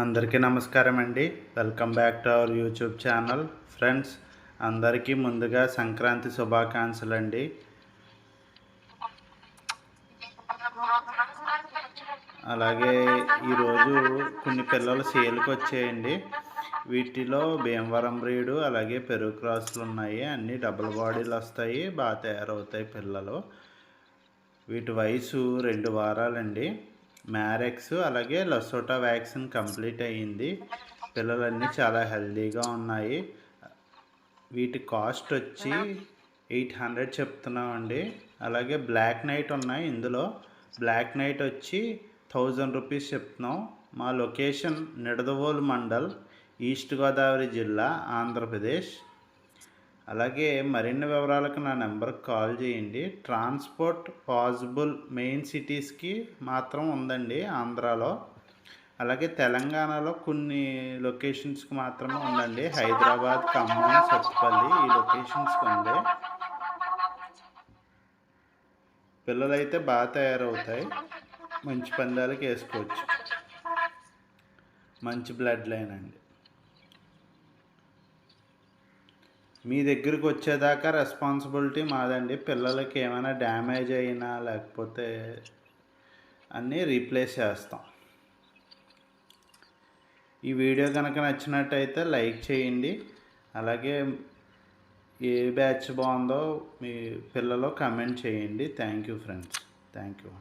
అందరికీ నమస్కారం అండి. Welcome back to our YouTube channel. Friends అందరికీ ముందుగా సంక్రాంతి శుభాకాంక్షలు అండి. అలాగే ఈరోజు కొన్ని పిల్లలు సేల్కి వచ్చాయండి. వీటిలో భీమవరం బ్రీడు అలాగే పెరుగు క్రాసులు ఉన్నాయి. అన్నీ డబుల్ బాడీలు వస్తాయి బాగా తయారవుతాయి పిల్లలు. వీటి వయసు రెండు వారాలండి. మ్యారెక్స్ అలాగే లసోటా వ్యాక్సిన్ కంప్లీట్ అయ్యింది. పిల్లలన్నీ చాలా హెల్దీగా ఉన్నాయి. వీటి కాస్ట్ వచ్చి ఎయిట్ హండ్రెడ్ చెప్తున్నామండి. అలాగే బ్లాక్ నైట్ ఉన్నాయి ఇందులో. బ్లాక్ నైట్ వచ్చి థౌజండ్ రూపీస్ చెప్తున్నాం. మా లొకేషన్ నిడదవోలు మండల్ ఈస్ట్ గోదావరి జిల్లా ఆంధ్రప్రదేశ్. అలాగే మరిన్ని వివరాలకు నా నెంబర్కి కాల్ చేయండి. ట్రాన్స్పోర్ట్ పాసిబుల్ మెయిన్ సిటీస్కి మాత్రం ఉందండి ఆంధ్రాలో. అలాగే తెలంగాణలో కొన్ని లొకేషన్స్కి మాత్రమే ఉందండి. హైదరాబాద్ ఖమ్మం సత్తుపల్లి ఈ లొకేషన్స్కి ఉంది. పిల్లలైతే బాగా తయారవుతాయి. మంచి పందాలకి వేసుకోవచ్చు. మంచి బ్లడ్ లైన్ అండి. మీ దగ్గరికి వచ్చేదాకా రెస్పాన్సిబిలిటీ మాదండి. పిల్లలకి ఏమైనా డ్యామేజ్ అయినా లేకపోతే అన్నీ రీప్లేస్ చేస్తాం. ఈ వీడియో కనుక నచ్చినట్టయితే లైక్ చేయండి. అలాగే ఏ బ్యాచ్ బాగుందో మీ పిల్లలు కమెంట్ చేయండి. Thank you friends thank you